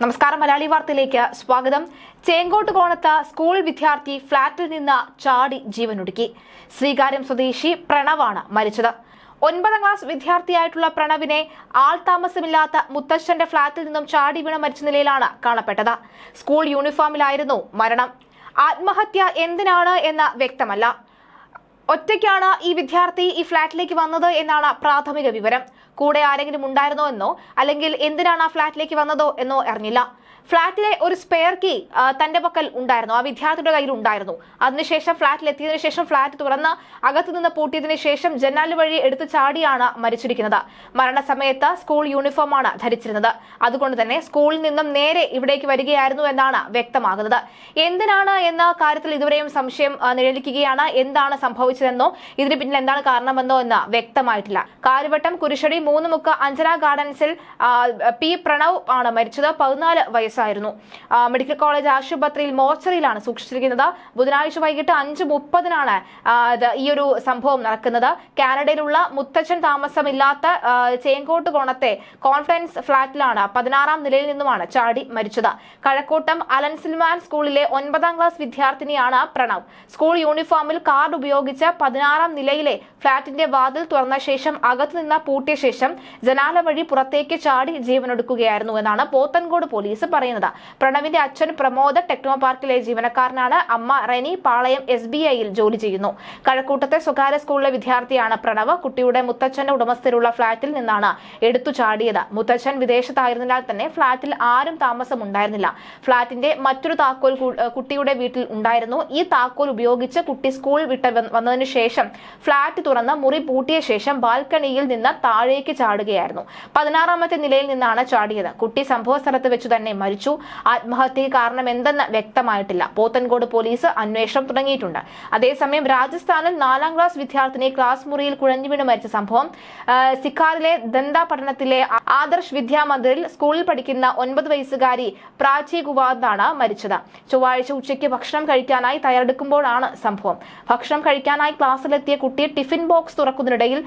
നമസ്കാരം മലയാളി വാർത്തയിലേക്ക് സ്വാഗതം. ചേങ്കോട്ട് കോണത്ത് സ്കൂൾ വിദ്യാർത്ഥി ഫ്ളാറ്റിൽ നിന്ന് ചാടി ജീവനൊടുക്കി. ശ്രീകാര്യം സ്വദേശി പ്രണവാണ് മരിച്ചത്. ഒൻപതാം ക്ലാസ് വിദ്യാർത്ഥിയായിട്ടുള്ള പ്രണവിനെ ആൾ താമസമില്ലാത്ത മുത്തശ്ശന്റെ ഫ്ളാറ്റിൽ നിന്നും ചാടി വീണ മരിച്ച നിലയിലാണ് കാണപ്പെട്ടത്. സ്കൂൾ യൂണിഫോമിലായിരുന്നു മരണം. ആത്മഹത്യ എന്തിനാണ് എന്ന് വ്യക്തമല്ല. ഒറ്റയ്ക്കാണ് ഈ വിദ്യാർത്ഥി ഈ ഫ്ളാറ്റിലേക്ക് വന്നത് എന്നാണ് പ്രാഥമിക വിവരം. കൂടെ ആരെങ്കിലും ഉണ്ടായിരുന്നോ എന്നോ? അല്ലെങ്കിൽ എന്തിനാണ് ആ ഫ്ളാറ്റിലേക്ക് വന്നതോ എന്നോ അറിഞ്ഞില്ല. ഫ്ളാറ്റിലെ ഒരു സ്പെയർ കീ തന്റെ പക്കൽ ഉണ്ടായിരുന്നു. ആ വിദ്യാർത്ഥിയുടെ കയ്യിൽ ഉണ്ടായിരുന്നു. അതിനുശേഷം ഫ്ളാറ്റിൽ എത്തിയതിനു ശേഷം ഫ്ളാറ്റ് തുറന്ന് അകത്തു നിന്ന് പൂട്ടിയതിനു ശേഷം ജനാല് വഴി എടുത്ത് ചാടിയാണ് മരിച്ചിരിക്കുന്നത്. മരണസമയത്ത് സ്കൂൾ യൂണിഫോമാണ് ധരിച്ചിരുന്നത്. അതുകൊണ്ട് തന്നെ സ്കൂളിൽ നിന്നും നേരെ ഇവിടേക്ക് വരികയായിരുന്നു എന്നാണ് വ്യക്തമാകുന്നത്. എന്തിനാണ് എന്ന കാര്യത്തിൽ ഇതുവരെയും സംശയം നിഴലിക്കുകയാണ്. എന്താണ് സംഭവിച്ചതെന്നോ ഇതിന് പിന്നിൽ എന്താണ് കാരണമെന്നോ എന്ന് വ്യക്തമായിട്ടില്ല. കാര്യവട്ടം കുരിശടി മൂന്ന് മുക്ക് അഞ്ജന ഗാർഡൻസിൽ പി പ്രണവ് ആണ് മരിച്ചത്. പതിനാല് വയസ്സായിരുന്നു ആ, മെഡിക്കൽ കോളേജ് ആശുപത്രിയിൽ മോർച്ചറിയിലാണ് സൂക്ഷിച്ചിരിക്കുന്നത്. ബുധനാഴ്ച വൈകിട്ട് അഞ്ച് മുപ്പതിനാണ് ഈ ഒരു സംഭവം നടക്കുന്നത്. കാനഡയിലുള്ള മുത്തച്ഛൻ താമസമില്ലാത്ത ചേങ്കോട്ട് കോണത്തെ കോൺഫറൻസ് ഫ്ളാറ്റിലാണ് പതിനാറാം നിലയിൽ നിന്നുമാണ് ചാടി മരിച്ചത്. കഴക്കൂട്ടം അലൻസിൽമാൻ സ്കൂളിലെ ഒൻപതാം ക്ലാസ് വിദ്യാർത്ഥിനിയാണ് പ്രണവ്. സ്കൂൾ യൂണിഫോമിൽ കാർഡ് ഉപയോഗിച്ച് പതിനാറാം നിലയിലെ ഫ്ളാറ്റിന്റെ വാതിൽ തുറന്ന ശേഷം അകത്തു നിന്ന് പൂട്ടിയ ശേഷം ജനാല വഴി പുറത്തേക്ക് ചാടി ജീവനൊടുക്കുകയായിരുന്നു എന്നാണ് പോത്തൻകോട് പോലീസ് പറയുന്നത്. പ്രണവിന്റെ അച്ഛൻ പ്രമോദ് ടെക്നോ പാർക്കിലെ ജീവനക്കാരനാണ്. അമ്മ റെനി പാളയം എസ് ബി ഐയിൽ ജോലി ചെയ്യുന്നു. കഴക്കൂട്ടത്തെ സ്വകാര്യ സ്കൂളിലെ വിദ്യാർത്ഥിയാണ് പ്രണവ്. കുട്ടിയുടെ മുത്തച്ഛന്റെ ഉടമസ്ഥരുള്ള ഫ്ളാറ്റിൽ നിന്നാണ് എടുത്തു ചാടിയത്. മുത്തച്ഛൻ വിദേശത്തായിരുന്നതിനാൽ തന്നെ ഫ്ളാറ്റിൽ ആരും താമസമുണ്ടായിരുന്നില്ല. ഫ്ളാറ്റിന്റെ മറ്റൊരു താക്കോൽ കുട്ടിയുടെ വീട്ടിൽ ഉണ്ടായിരുന്നു. ഈ താക്കോൽ ഉപയോഗിച്ച് കുട്ടി സ്കൂൾ വിട്ട് വന്നതിന് ശേഷം ഫ്ളാറ്റ് തുറന്ന് മുറി പൂട്ടിയ ശേഷം ബാൽക്കണിയിൽ നിന്ന് താഴേക്ക് ചാടുകയായിരുന്നു. പതിനാറാമത്തെ നിലയിൽ നിന്നാണ് ചാടിയത്. കുട്ടി സംഭവ സ്ഥലത്ത് വെച്ച് തന്നെ മരിച്ചു. ആത്മഹത്യക്ക് കാരണം എന്തെന്ന് വ്യക്തമായിട്ടില്ല. പോത്തൻകോട് പോലീസ് അന്വേഷണം തുടങ്ങിയിട്ടുണ്ട്. അതേസമയം രാജസ്ഥാനിൽ നാലാം ക്ലാസ് വിദ്യാർത്ഥിനി ക്ലാസ് മുറിയിൽ കുഴഞ്ഞു വീണ് മരിച്ച സംഭവം സിക്കാറിലെ ദന്ത പഠനത്തിലെ ആദർശ് വിദ്യാമന്ദിറിൽ സ്കൂളിൽ പഠിക്കുന്ന ഒൻപത് വയസ്സുകാരി പ്രാചി കുവാദാണ് മരിച്ചത്. ചൊവ്വാഴ്ച ഉച്ചയ്ക്ക് ഭക്ഷണം കഴിക്കാനായി തയ്യാറെടുക്കുമ്പോഴാണ് സംഭവം. ഭക്ഷണം കഴിക്കാനായി ക്ലാസ്സിലെത്തിയ കുട്ടി ടിഫിൻ ബോക്സ് തുറക്കുന്നതിനിടയിൽ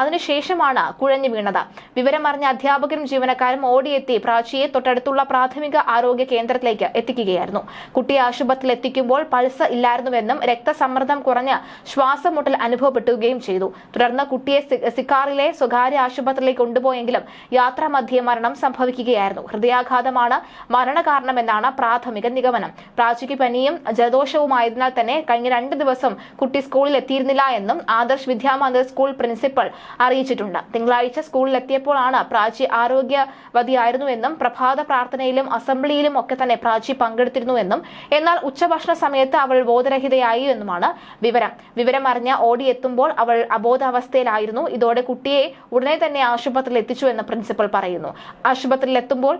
അതിനുശേഷമാണ് കുഴഞ്ഞു വീണത്. വിവരമറിഞ്ഞ അധ്യാപകരും ജീവനക്കാരും ഓടിയെത്തി പ്രാച്ചിയെ തൊട്ടടുത്തുള്ള പ്രാഥമിക ആരോഗ്യ കേന്ദ്രത്തിലേക്ക് എത്തിക്കുകയായിരുന്നു. കുട്ടിയെ ആശുപത്രിയിൽ എത്തിക്കുമ്പോൾ പൾസ് ഇല്ലായിരുന്നുവെന്നും രക്തസമ്മർദ്ദം കുറഞ്ഞ് ശ്വാസമുട്ടൽ അനുഭവപ്പെട്ടുകയും ചെയ്തു. തുടർന്ന് കുട്ടിയെ സിക്കാറിലെ സ്വകാര്യ ആശുപത്രിയിലേക്ക് കൊണ്ടുപോയെങ്കിലും യാത്രാമധ്യേ മരണം സംഭവിക്കുകയായിരുന്നു. ഹൃദയാഘാതമാണ് മരണകാരണമെന്നാണ് പ്രാഥമിക നിഗമനം. പ്രാചിക്ക് പനിയും ജലദോഷവുമായതിനാൽ തന്നെ കഴിഞ്ഞ രണ്ട് ദിവസം കുട്ടി സ്കൂളിൽ എത്തിയിരുന്നില്ല എന്നും ആദർശ് വിദ്യാമന്ദിർ സ്കൂൾ പ്രിൻസിപ്പൽ അറിയിച്ചിട്ടുണ്ട്. തിങ്കളാഴ്ച സ്കൂളിൽ എത്തിയപ്പോഴാണ് പ്രാചി ആരോഗ്യവതിയായിരുന്നുവെന്നും പ്രഭാത പ്രാർത്ഥനയിലും അസംബ്ലിയിലും ഒക്കെ തന്നെ പ്രാചി പങ്കെടുത്തിരുന്നുവെന്നും എന്നാൽ ഉച്ചഭക്ഷണ സമയത്ത് അവൾ ബോധരഹിതയായി എന്നുമാണ് വിവരം. വിവരം അറിഞ്ഞ ഓടിയെത്തുമ്പോൾ അവൾ അബോധാവസ്ഥയിലായിരുന്നു. ഇതോടെ കുട്ടിയെ ഉടനെ തന്നെ ആശുപത്രിയിൽ എത്തിച്ചു എന്ന് പ്രിൻസിപ്പൽ പറയുന്നു. ആശുപത്രിയിൽ എത്തുമ്പോൾ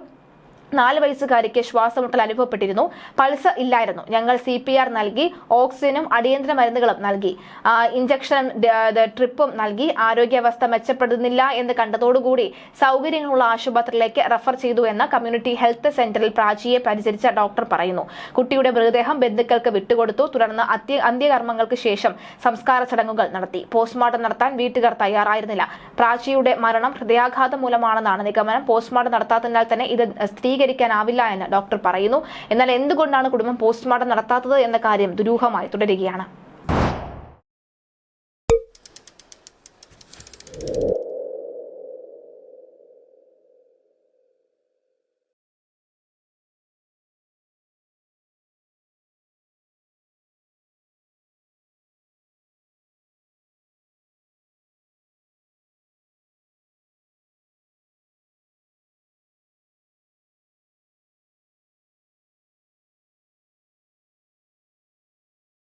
നാല് വയസ്സുകാരിക്ക് ശ്വാസമുട്ടൽ അനുഭവപ്പെട്ടിരുന്നു. പൾസ് ഇല്ലായിരുന്നു. ഞങ്ങൾ സി പി ആർ നൽകി ഓക്സിജനും അടിയന്തര മരുന്നുകളും നൽകി. ഇഞ്ചക്ഷനും ട്രിപ്പും നൽകി. ആരോഗ്യാവസ്ഥ മെച്ചപ്പെടുന്നില്ല എന്ന് കണ്ടതോടുകൂടി സൗകര്യങ്ങളുള്ള ആശുപത്രിയിലേക്ക് റഫർ ചെയ്തു എന്ന് കമ്മ്യൂണിറ്റി ഹെൽത്ത് സെന്ററിൽ പ്രാചിയെ പരിചരിച്ച ഡോക്ടർ പറയുന്നു. കുട്ടിയുടെ മൃതദേഹം ബന്ധുക്കൾക്ക് വിട്ടുകൊടുത്തു. തുടർന്ന് അന്ത്യകർമ്മങ്ങൾക്ക് ശേഷം സംസ്കാര ചടങ്ങുകൾ നടത്തി. പോസ്റ്റ്മോർട്ടം നടത്താൻ വീട്ടുകാർ തയ്യാറായിരുന്നില്ല. പ്രാചിയുടെ മരണം ഹൃദയാഘാതം മൂലമാണെന്നാണ് നിഗമനം. പോസ്റ്റ്മോർട്ടം നടത്താത്തതിനാൽ തന്നെ ഇത് സ്ഥിരീകരിക്കാനാവില്ല എന്ന് ഡോക്ടർ പറയുന്നു. എന്നാൽ എന്തുകൊണ്ടാണ് കുടുംബം പോസ്റ്റ്മോർട്ടം നടത്താത്തത് എന്ന കാര്യം ദുരൂഹമായി തുടരുകയാണ്.